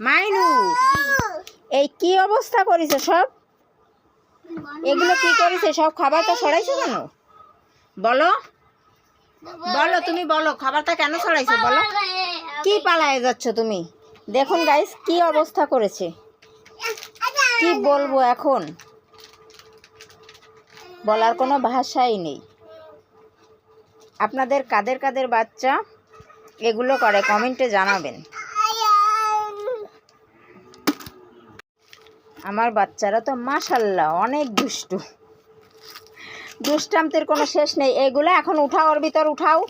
মাইনু, এই কি অবস্থা করেছে সব? এগুলো কি করেছে? সব খাবারটা সরাইছো কেন? বলো। বলো, তুমি বলো, খাবারটা কেন সরাইছো বলো। কি পালায় যাচ্ছ তুমি? দেখুন গাইস কি অবস্থা করেছে। কি বলব এখন? বলার কোনো ভাষাই নেই। আপনাদের কাদের কাদের বাচ্চা? এগুলো করে কমেন্টে জানাবেন। আমার বাচ্চারা তো মাশাল্লাহ অনেক দুষ্টু। দুষ্টামতের কোনো শেষ নেই। এগুলো এখন উঠাও ওর ভিতর উঠাও।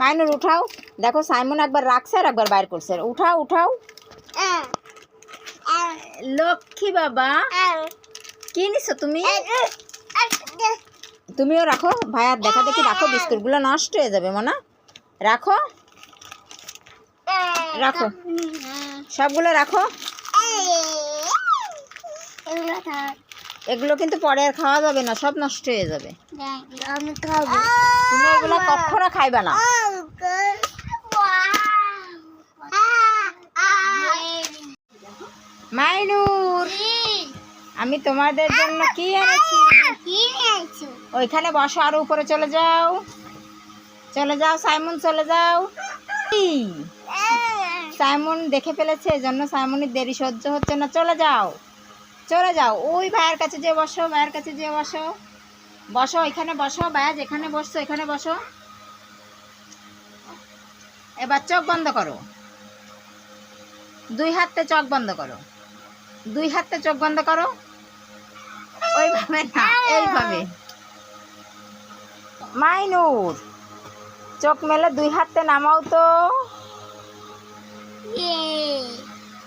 মাইনুর উঠাও। দেখো সাইমন একবার রাখছে আর একবার বাইর করছে। উঠাও উঠাও। লক্ষ্মী বাবা কি নিছো তুমি? তুমিও রাখো। ভাইয়ার দেখা দেখি রাখো বিস্কুটগুলো নষ্ট হয়ে যাবে মনা। রাখো। রাখো। সবগুলো রাখো। এগুলো কিন্তু পরে আর খাওয়া যাবে না সব নষ্ট হয়ে যাবে। আমি খাব। তুমি এগুলো কখনো খাইবা না। মাইনুর আমি তোমাদের জন্য কি এনেছি? ওইখানে বসো আরও উপরে চলে যাও। চলে যাও সাইমন চলে যাও। সাইমন দেখে ফেলেছে এজন্য সাইমনের দেরি সহ্য হচ্ছে না চলে যাও। চলে যাও। ওই ভাইয়ের কাছে যে বসো ভাইয়ের কাছে যে বসো। বসো এখানে বসো ভাইয়া যেখানে বসছো এখানে বসো। এবার চোখ বন্ধ করো। দুই হাতে চোখ বন্ধ করো। দুই হাতে চোখ বন্ধ করো। ওইভাবে না এইভাবে। মাইনুর চোখ মেলে দুই হাতে নামাও তো।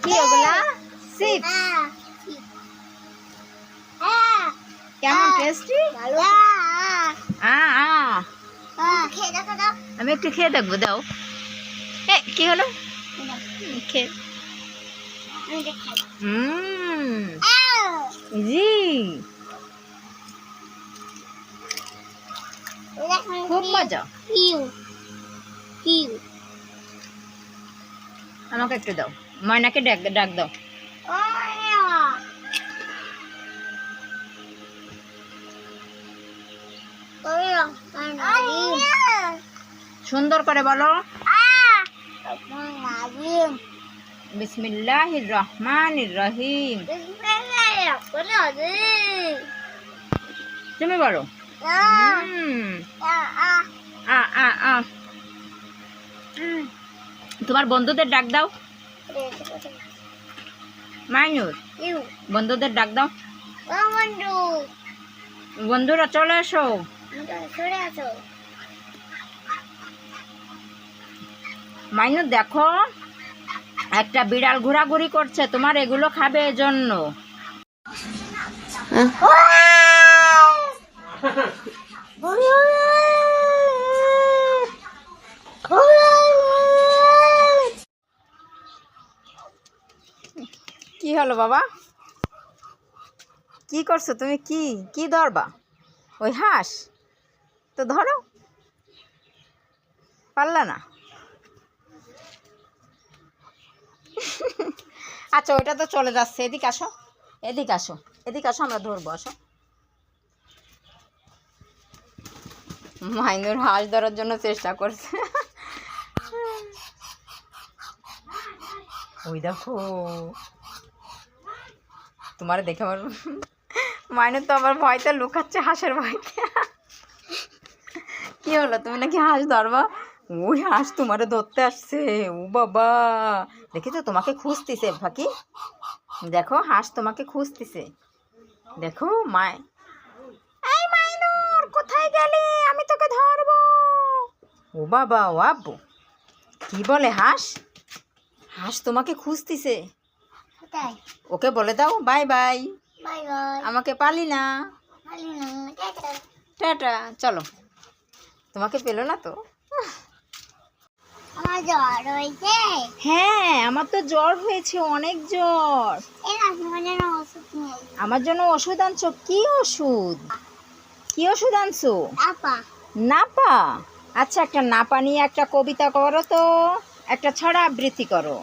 কি ওগুলা? চিপস কেমন টেস্টি আমি একটু খেয়ে দেখব দাও। এ কি হলো? খেয়ে হুম জি। খুব মজা। আমাকে একটু দাও। ময়নাকে ডাক ডাক দাও। সুন্দর করে বলো। বিসমিল্লাহির রহমানির রহিম। তুমি বলো। তোমার বন্ধুদের ডাক দাও। মাইনুর বন্ধুদের ডাক দাও। বন্ধুরা চলে এসো। মাইনুর দেখো একটা বিড়াল ঘোরাঘুরি করছে তোমার এগুলো খাবে এজন্য। কি হলো বাবা? কি করছ তুমি? কি? কি ধরবা? ওই হাঁস? তো ধরো। পারলা না? আচ্ছা ওইটা তো চলে যাচ্ছে। এদিকে আসো। এদিকে আসো। এদিকে আসো, আমরা ধরবো, আসো। মাইনুর হাঁস ধরার জন্য চেষ্টা করছে। ওই দেখো। তোমার দেখে আমার মাইনুর তো আবার ভয়তে লুকাচ্ছে হাঁসের ভয়তে। কি হলো? তুমি নাকি হাঁস ধরবা? ওই হাঁস তোমারে ধরতে আসছে। ও বাবা। দেখেছ? তোমাকে খুঁজতেছে ফাঁকি। দেখো হাঁস তোমাকে খুঁজতেছে। দেখো মায়। এই মাইনুর কোথায় গেলি? আমি তোকে ধরবো। ও বাবা ও আব্বু। কি বলে হাঁস? হাঁস তোমাকে খুঁজতেছে। ওকে বলে দাও বাই বাই। আমাকে পালি না। টাটা চলো। তোমাকে পেল না তো? আমার জ্বর হয়েছে। হ্যাঁ আমার তো জ্বর হয়েছে অনেক জ্বর। আমার জন্য ওষুধ আনছো? কি ওষুধ? কি ওষুধ আনছো? নাপা। আচ্ছা একটা নাপা নিয়ে একটা কবিতা করো তো। একটা ছড়া আবৃত্তি করো।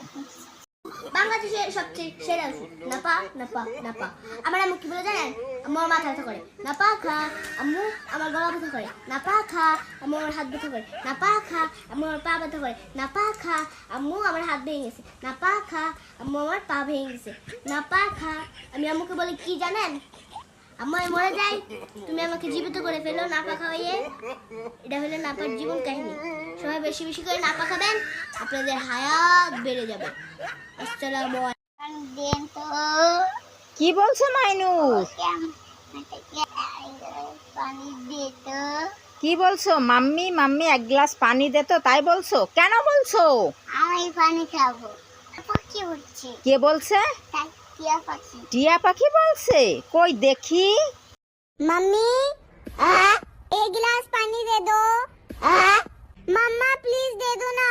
বাংলাদেশের সবচেয়ে সেরা ওষুধ নাপা নাপা নাপা। আমার আম্মু কি বলে জানেন? আমার মাথা ব্যথা করে। নাপা খা, আম্মু আমার গলা ব্যথা করে। নাপা খা, আম্মু আমার হাত ব্যথা করে। নাপা খা, আম্মু আমার পা ব্যথা করে। নাপা খা, আম্মু আমার হাত ভেঙে গেছে। নাপা খা, আম্মু আমার পা ভেঙে গেছে। নাপা খা, আমি আম্মুকে বলি কি জানেন? আম্মু আমি মরে যাই তুমি আমাকে জীবিত করে ফেলো নাপা খাওয়াইয়ে। এটা হলো নাপার জীবন কাহিনী। সবাই বেশি বেশি করে নাপা খাবেন আপনাদের হায়াত বেড়ে যাবে। আসসালামু আলাইকুম। কি বলছো মাইনুস পানি দে তো কি বলছো? মাম্মি মাম্মি এক গ্লাস পানি দে তো তাই বলছো? কেন বলছো? আমি পানি খাব। উঠছে কে বলছে? তাই টিয়া পাখি। টিয়া পাখি বলছে? কই দেখি। মাম্মি আ এক গ্লাস পানি দে দো। আ মাম্মা প্লিজ দে দো না।